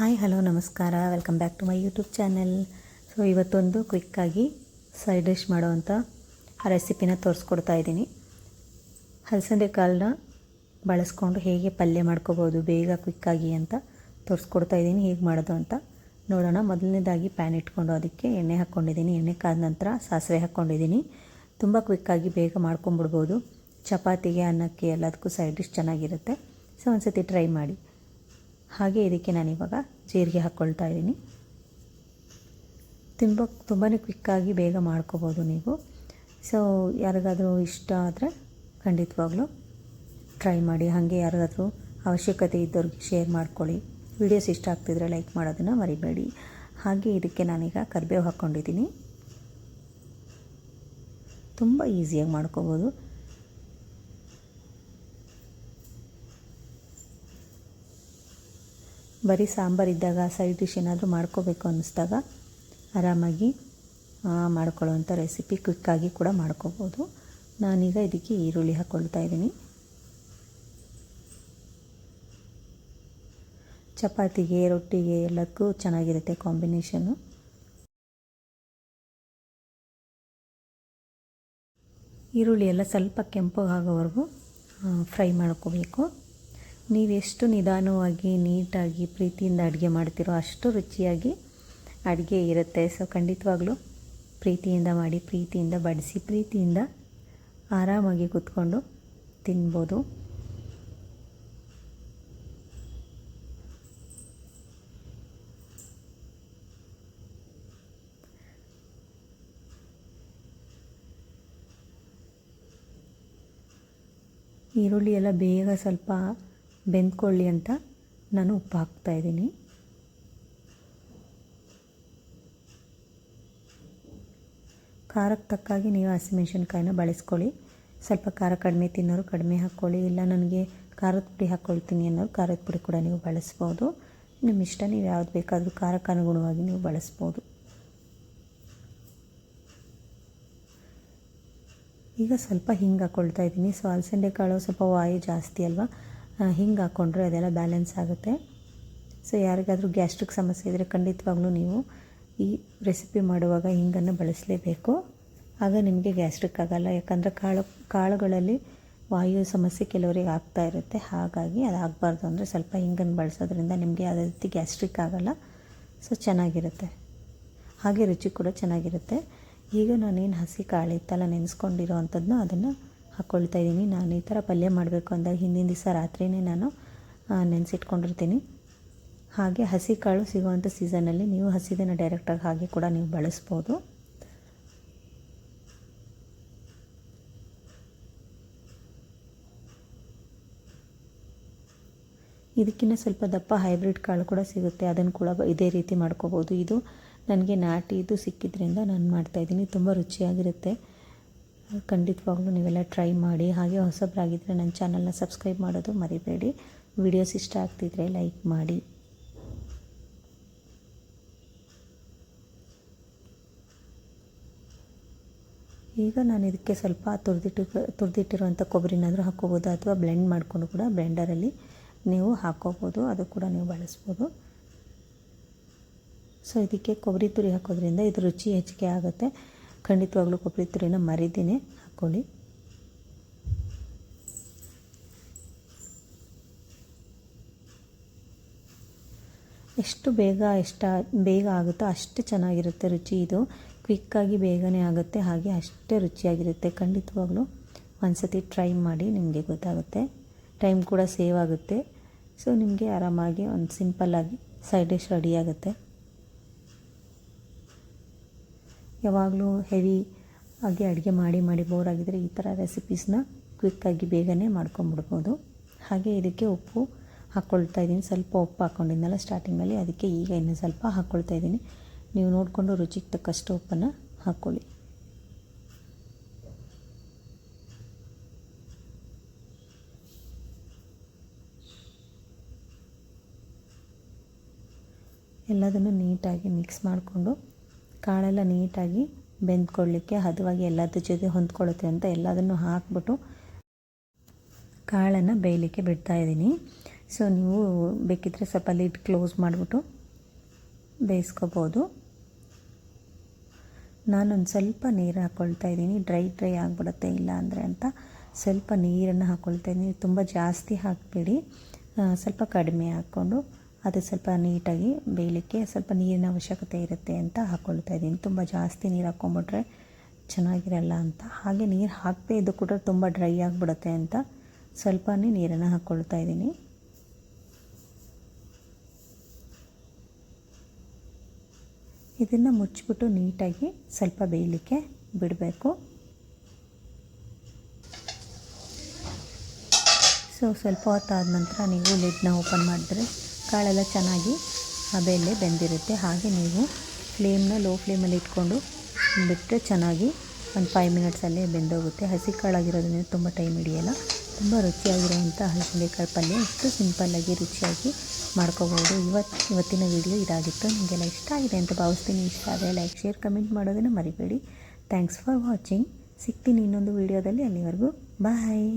Hi, hello, ನಮಸ್ಕಾರ. Welcome back to my YouTube channel so ಇವತ್ತೊಂದು ಕ್ವಿಕ್ಕಾಗಿ ಸೈಡ್ ಡಿಶ್ ಮಾಡೋವಂಥ ರೆಸಿಪಿನ ತೋರಿಸ್ಕೊಡ್ತಾ ಇದ್ದೀನಿ. ಹಲಸಂದೆ ಕಾಳನ್ನ ಬಳಸ್ಕೊಂಡು ಹೇಗೆ ಪಲ್ಯ ಮಾಡ್ಕೋಬೋದು, ಬೇಗ ಕ್ವಿಕ್ಕಾಗಿ ಅಂತ ತೋರಿಸ್ಕೊಡ್ತಾ ಇದ್ದೀನಿ. ಹೇಗೆ ಮಾಡೋದು ಅಂತ ನೋಡೋಣ. ಮೊದಲನೇದಾಗಿ ಪ್ಯಾನ್ ಇಟ್ಕೊಂಡು ಅದಕ್ಕೆ ಎಣ್ಣೆ ಹಾಕ್ಕೊಂಡಿದ್ದೀನಿ ಎಣ್ಣೆ ಕಾದ ನಂತರ ಸಾಸಿವೆ ಹಾಕ್ಕೊಂಡಿದ್ದೀನಿ ತುಂಬ ಕ್ವಿಕ್ಕಾಗಿ ಬೇಗ ಮಾಡ್ಕೊಂಬಿಡ್ಬೋದು ಚಪಾತಿಗೆ, ಅನ್ನಕ್ಕೆ ಎಲ್ಲದಕ್ಕೂ ಸೈಡ್ ಡಿಶ್ ಚೆನ್ನಾಗಿರುತ್ತೆ. ಸೊ ಒಂದು ಸತಿ ಟ್ರೈ ಮಾಡಿ. ಹಾಗೆ ಇದಕ್ಕೆ ನಾನಿವಾಗ ಜೀರಿಗೆ ಹಾಕ್ಕೊಳ್ತಾ ಇದ್ದೀನಿ. ತುಂಬ ತುಂಬಾ ಕ್ವಿಕ್ಕಾಗಿ ಬೇಗ ಮಾಡ್ಕೋಬೋದು ನೀವು. ಸೊ ಯಾರಿಗಾದರೂ ಇಷ್ಟ ಆದರೆ ಖಂಡಿತವಾಗ್ಲೂ ಟ್ರೈ ಮಾಡಿ. ಹಾಗೆ ಯಾರಿಗಾದರೂ ಅವಶ್ಯಕತೆ ಇದ್ದವ್ರಿಗೆ ಶೇರ್ ಮಾಡ್ಕೊಳ್ಳಿ. ವಿಡಿಯೋಸ್ ಇಷ್ಟ ಆಗ್ತಿದ್ರೆ ಲೈಕ್ ಮಾಡೋದನ್ನು ಮರಿಬೇಡಿ. ಹಾಗೆ ಇದಕ್ಕೆ ನಾನೀಗ ಕರಿಬೇವು ಹಾಕ್ಕೊಂಡಿದ್ದೀನಿ ತುಂಬ ಈಸಿಯಾಗಿ ಮಾಡ್ಕೋಬೋದು. ಬರೀ ಸಾಂಬಾರಿದ್ದಾಗ ಸೈಡ್ ಡಿಶ್ ಏನಾದರೂ ಮಾಡ್ಕೋಬೇಕು ಅನ್ನಿಸ್ದಾಗ ಆರಾಮಾಗಿ ಮಾಡ್ಕೊಳ್ಳೋವಂಥ ರೆಸಿಪಿ ಕ್ವಿಕ್ಕಾಗಿ ಕೂಡ ಮಾಡ್ಕೋಬೋದು. ನಾನೀಗ ಇದಕ್ಕೆ ಈರುಳ್ಳಿ ಹಾಕ್ಕೊಳ್ತಾ ಇದ್ದೀನಿ. ಚಪಾತಿಗೆ, ರೊಟ್ಟಿಗೆ ಎಲ್ಲಕ್ಕೂ ಚೆನ್ನಾಗಿರುತ್ತೆ ಕಾಂಬಿನೇಷನ್ನು ಈರುಳ್ಳಿ ಎಲ್ಲ ಸ್ವಲ್ಪ ಕೆಂಪಗಾಗೋವರೆಗೂ ಫ್ರೈ ಮಾಡ್ಕೋಬೇಕು. ನೀವೆಷ್ಟು ನಿಧಾನವಾಗಿ, ನೀಟಾಗಿ ಪ್ರೀತಿಯಿಂದ ಅಡುಗೆ ಮಾಡ್ತೀರೋ ಅಷ್ಟು ರುಚಿಯಾಗಿ ಅಡುಗೆ ಇರುತ್ತೆ. ಸೊ ಖಂಡಿತವಾಗ್ಲೂ ಪ್ರೀತಿಯಿಂದ ಮಾಡಿ, ಪ್ರೀತಿಯಿಂದ ಬಡಿಸಿ, ಪ್ರೀತಿಯಿಂದ ಆರಾಮಾಗಿ ಕೂತ್ಕೊಂಡು ತಿನ್ಬೋದು. ಈರುಳ್ಳಿ ಎಲ್ಲ ಬೇಗ ಸ್ವಲ್ಪ ಬೆಂದ್ಕೊಳ್ಳಿ ಅಂತ ನಾನು ಉಪ್ಪು ಹಾಕ್ತಾಯಿದ್ದೀನಿ ಖಾರಕ್ಕೆ ತಕ್ಕಾಗಿ ನೀವು ಹಸಿಮೆಣ್ಸಿನ್ಕಾಯಿನ ಬಳಸ್ಕೊಳ್ಳಿ. ಸ್ವಲ್ಪ ಖಾರ ಕಡಿಮೆ ತಿನ್ನೋರು ಕಡಿಮೆ ಹಾಕ್ಕೊಳ್ಳಿ. ಇಲ್ಲ ನನಗೆ ಖಾರದ ಪುಡಿ ಹಾಕ್ಕೊಳ್ತೀನಿ ಅನ್ನೋರು ಖಾರದ ಪುಡಿ ಕೂಡ ನೀವು ಬಳಸ್ಬೋದು. ನಿಮ್ಮ ಇಷ್ಟ ನೀವು ಯಾವ್ದು ಬೇಕಾದರೂ ಖಾರಕ್ಕೆ ಅನುಗುಣವಾಗಿ ನೀವು ಬಳಸ್ಬೋದು. ಈಗ ಸ್ವಲ್ಪ ಹಿಂಗೆ ಹಾಕ್ಕೊಳ್ತಾ ಇದ್ದೀನಿ. ಸೊ, ಅಲಸಂದೆ ಕಾಳು ಸ್ವಲ್ಪ ವಾಯು ಜಾಸ್ತಿ ಅಲ್ವಾ? ಹಿಂಗೆ ಹಾಕ್ಕೊಂಡ್ರೆ ಅದೆಲ್ಲ ಬ್ಯಾಲೆನ್ಸ್ ಆಗುತ್ತೆ. ಸೊ ಯಾರಿಗಾದರೂ ಗ್ಯಾಸ್ಟ್ರಿಕ್ ಸಮಸ್ಯೆ ಇದ್ದರೆ ಖಂಡಿತವಾಗ್ಲೂ ನೀವು ಈ ರೆಸಿಪಿ ಮಾಡುವಾಗ ಹಿಂಗನ್ನು ಬಳಸಲೇಬೇಕು. ಆಗ ನಿಮಗೆ ಗ್ಯಾಸ್ಟ್ರಿಕ್ ಆಗೋಲ್ಲ. ಯಾಕಂದರೆ ಕಾಳು, ಕಾಳುಗಳಲ್ಲಿ ವಾಯು ಸಮಸ್ಯೆ ಕೆಲವರಿಗೆ ಆಗ್ತಾ ಇರುತ್ತೆ. ಹಾಗಾಗಿ ಅದು ಆಗಬಾರ್ದು ಅಂದರೆ ಸ್ವಲ್ಪ ಹಿಂಗನ್ನು ಬಳಸೋದ್ರಿಂದ ನಿಮಗೆ ಯಾವುದೇ ರೀತಿ ಗ್ಯಾಸ್ಟ್ರಿಕ್ ಆಗೋಲ್ಲ. ಸೊ ಚೆನ್ನಾಗಿರುತ್ತೆ. ಹಾಗೆ ರುಚಿ ಕೂಡ ಚೆನ್ನಾಗಿರುತ್ತೆ. ಈಗ ನಾನೇನು ಹಸಿ ಕಾಳಿತ್ತಲ್ಲ ನೆನೆಸ್ಕೊಂಡಿರೋ ಅಂಥದ್ದನ್ನ ಅದನ್ನು ಹಾಕ್ಕೊಳ್ತಾ ಇದ್ದೀನಿ. ನಾನು ಈ ಥರ ಪಲ್ಯ ಮಾಡಬೇಕು ಅಂದಾಗ ಹಿಂದಿನ ದಿವಸ ರಾತ್ರಿಯೇ ನಾನು ನೆನೆಸಿಟ್ಕೊಂಡಿರ್ತೀನಿ. ಹಾಗೆ ಹಸಿ ಕಾಳು ಸಿಗುವಂಥ ಸೀಸನಲ್ಲಿ ನೀವು ಹಸಿದನ್ನು ಡೈರೆಕ್ಟಾಗಿ ಹಾಗೆ ಕೂಡ ನೀವು ಬಳಸ್ಬೋದು. ಇದಕ್ಕಿಂತ ಸ್ವಲ್ಪ ದಪ್ಪ ಹೈಬ್ರಿಡ್ ಕಾಳು ಕೂಡ ಸಿಗುತ್ತೆ. ಅದನ್ನು ಕೂಡ ಇದೇ ರೀತಿ ಮಾಡ್ಕೋಬೋದು. ಇದು ನನಗೆ ನಾಟಿ ಇದು ಸಿಕ್ಕಿದ್ರಿಂದ ನಾನು ಮಾಡ್ತಾಯಿದ್ದೀನಿ ತುಂಬ ರುಚಿಯಾಗಿರುತ್ತೆ. ಖಂಡಿತವಾಗ್ಲೂ ನೀವೆಲ್ಲ ಟ್ರೈ ಮಾಡಿ, ಹಾಗೆ ಹೊಸಬ್ರಾಗಿದ್ದರೆ ನನ್ನ ಚಾನಲ್ನ ಸಬ್ಸ್ಕ್ರೈಬ್ ಮಾಡೋದು ಮರಿಬೇಡಿ. ವಿಡಿಯೋಸ್ ಇಷ್ಟ ಆಗ್ತಿದ್ರೆ ಲೈಕ್ ಮಾಡಿ. ಈಗ ನಾನು ಇದಕ್ಕೆ ಸ್ವಲ್ಪ ತುರಿದಿಟ್ಟು ತುರಿದಿಟ್ಟಿರುವಂಥ ಕೊಬ್ಬರಿನಾದರೂ ಹಾಕ್ಕೋಬೋದು ಅಥವಾ ಬ್ಲೆಂಡ್ ಮಾಡಿಕೊಂಡು ಕೂಡ ಬ್ಲೆಂಡರಲ್ಲಿ ನೀವು ಹಾಕ್ಕೋಬೋದು. ಅದು ಕೂಡ ನೀವು ಬಳಸ್ಬೋದು. ಸೊ ಇದಕ್ಕೆ ಕೊಬ್ಬರಿ ತುರಿ ಹಾಕೋದ್ರಿಂದ ಇದು ರುಚಿ ಹೆಚ್ಚಿಗೆ ಆಗುತ್ತೆ. ಖಂಡಿತವಾಗ್ಲೂ ಕೊಬ್ಬರಿ ತುರಿನ ಮರಿದಿನೇ ಹಾಕ್ಕೊಳ್ಳಿ ಎಷ್ಟು ಬೇಗ ಎಷ್ಟ ಬೇಗ ಆಗುತ್ತೋ ಅಷ್ಟು ಚೆನ್ನಾಗಿರುತ್ತೆ ರುಚಿ ಇದು. ಕ್ವಿಕ್ಕಾಗಿ ಬೇಗನೆ ಆಗುತ್ತೆ, ಹಾಗೆ ಅಷ್ಟೇ ರುಚಿಯಾಗಿರುತ್ತೆ. ಖಂಡಿತವಾಗ್ಲೂ ಒಂದ್ಸತಿ ಟ್ರೈ ಮಾಡಿ ನಿಮಗೆ ಗೊತ್ತಾಗುತ್ತೆ. ಟೈಮ್ ಕೂಡ ಸೇವ್ ಆಗುತ್ತೆ. ಸೊ ನಿಮಗೆ ಆರಾಮಾಗಿ ಒಂದು ಸಿಂಪಲ್ಲಾಗಿ ಸೈಡ್ ಡಿಶ್ ರೆಡಿ ಆಗುತ್ತೆ. ಯಾವಾಗಲೂ ಹೆವಿ ಆಗಿ ಅಡುಗೆ ಮಾಡಿ ಮಾಡಿ ಬೋರ್ ಆಗಿದ್ದರೆ ಈ ಥರ ರೆಸಿಪೀಸ್ನ ಕ್ವಿಕ್ಕಾಗಿ ಬೇಗನೆ ಮಾಡ್ಕೊಂಬಿಡ್ಬೋದು ಹಾಗೆ ಇದಕ್ಕೆ ಉಪ್ಪು ಹಾಕ್ಕೊಳ್ತಾ ಇದ್ದೀನಿ. ಸ್ವಲ್ಪ ಉಪ್ಪು ಹಾಕ್ಕೊಂಡಿದ್ನಲ್ಲ ಸ್ಟಾರ್ಟಿಂಗಲ್ಲಿ ಅದಕ್ಕೆ ಈಗ ಇನ್ನೂ ಸ್ವಲ್ಪ ಹಾಕ್ಕೊಳ್ತಾ ಇದ್ದೀನಿ. ನೀವು ನೋಡಿಕೊಂಡು ರುಚಿಗೆ ತಕ್ಕಷ್ಟು ಉಪ್ಪನ್ನು ಹಾಕ್ಕೊಳ್ಳಿ ಎಲ್ಲದನ್ನು ನೀಟಾಗಿ ಮಿಕ್ಸ್ ಮಾಡಿಕೊಂಡು ಕಾಳೆಲ್ಲ ನೀಟಾಗಿ ಬೆಂದ್ಕೊಳ್ಳಿಕ್ಕೆ, ಹದವಾಗಿ ಎಲ್ಲದ್ರ ಜೊತೆ ಹೊಂದ್ಕೊಳ್ಳುತ್ತೆ ಅಂತ ಎಲ್ಲದನ್ನು ಹಾಕ್ಬಿಟ್ಟು ಕಾಳನ್ನು ಬೇಯಲಿಕ್ಕೆ ಬಿಡ್ತಾ ಇದ್ದೀನಿ. ಸೊ ನೀವು ಬೇಕಿದ್ದರೆ ಸ್ವಲ್ಪ ಲಿಡ್ ಕ್ಲೋಸ್ ಮಾಡಿಬಿಟ್ಟು ಬೇಯಿಸ್ಕೋಬೋದು. ನಾನೊಂದು ಸ್ವಲ್ಪ ನೀರು ಹಾಕ್ಕೊಳ್ತಾ ಇದ್ದೀನಿ. ಡ್ರೈ ಡ್ರೈ ಆಗಿಬಿಡುತ್ತೆ ಇಲ್ಲ ಅಂದರೆ ಅಂತ ಸ್ವಲ್ಪ ನೀರನ್ನು ಹಾಕ್ಕೊಳ್ತಾ ಇದ್ದೀನಿ. ತುಂಬ ಜಾಸ್ತಿ ಹಾಕಬೇಡಿ. ಸ್ವಲ್ಪ ಕಡಿಮೆ ಹಾಕ್ಕೊಂಡು ಅದು ಸ್ವಲ್ಪ ನೀಟಾಗಿ ಬೇಯಲಿಕ್ಕೆ ಸ್ವಲ್ಪ ನೀರಿನ ಅವಶ್ಯಕತೆ ಇರುತ್ತೆ ಅಂತ ಹಾಕ್ಕೊಳ್ತಾ ಇದ್ದೀನಿ. ತುಂಬ ಜಾಸ್ತಿ ನೀರು ಹಾಕ್ಕೊಂಬಿಟ್ರೆ ಚೆನ್ನಾಗಿರಲ್ಲ ಅಂತ. ಹಾಗೆ ನೀರು ಹಾಕದೆ ಇದು ಕೂಡ ತುಂಬ ಡ್ರೈ ಆಗಿಬಿಡುತ್ತೆ ಅಂತ ಸ್ವಲ್ಪನೇ ನೀರನ್ನು ಹಾಕ್ಕೊಳ್ತಾ ಇದ್ದೀನಿ. ಇದನ್ನು ಮುಚ್ಚಿಬಿಟ್ಟು ನೀಟಾಗಿ ಸ್ವಲ್ಪ ಬೇಯಲಿಕ್ಕೆ ಬಿಡಬೇಕು. ಸೊ, ಸ್ವಲ್ಪ ಹೊತ್ತಾದ ನಂತರ ನೀವು ಲಿಡ್ನ ಓಪನ್ ಮಾಡಿದ್ರೆ ಕಾಳೆಲ್ಲ ಚೆನ್ನಾಗಿ ಹಬೆಯಲ್ಲೇ ಬೆಂದಿರುತ್ತೆ. ಹಾಗೆ ನೀವು ಫ್ಲೇಮ್ನ ಲೋ ಫ್ಲೇಮಲ್ಲಿ ಇಟ್ಕೊಂಡು ಬಿಟ್ಟರೆ ಚೆನ್ನಾಗಿ ಒಂದು ಫೈವ್ ಮಿನಿಟ್ಸಲ್ಲೇ ಬೆಂದೋಗುತ್ತೆ. ಹಸಿ ಕಾಳಾಗಿರೋದ್ರಿಂದ ತುಂಬ ಟೈಮ್ ಹಿಡಿಯಲ್ಲ. ತುಂಬ ರುಚಿಯಾಗಿರುವಂಥ ಹಲಸಿನಕಾಯಿ ಪಲ್ಯ ಇಷ್ಟು ಸಿಂಪಲ್ಲಾಗಿ ರುಚಿಯಾಗಿ ಮಾಡ್ಕೋಬೋದು ಇವತ್ತು ಇವತ್ತಿನ ವಿಡಿಯೋ ಇದಾಗಿತ್ತು. ನಿಮಗೆಲ್ಲ ಇಷ್ಟ ಆಗಿದೆ ಅಂತ ಭಾವಿಸ್ತೀನಿ. ಇಷ್ಟ ಆದರೆ ಲೈಕ್ ಶೇರ್ ಕಮೆಂಟ್ ಮಾಡೋದನ್ನು ಮರಿಬೇಡಿ. ಥ್ಯಾಂಕ್ಸ್ ಫಾರ್ ವಾಚಿಂಗ್ ಸಿಗ್ತೀನಿ ಇನ್ನೊಂದು ವೀಡಿಯೋದಲ್ಲಿ ಅಲ್ಲಿವರೆಗೂ ಬಾಯ್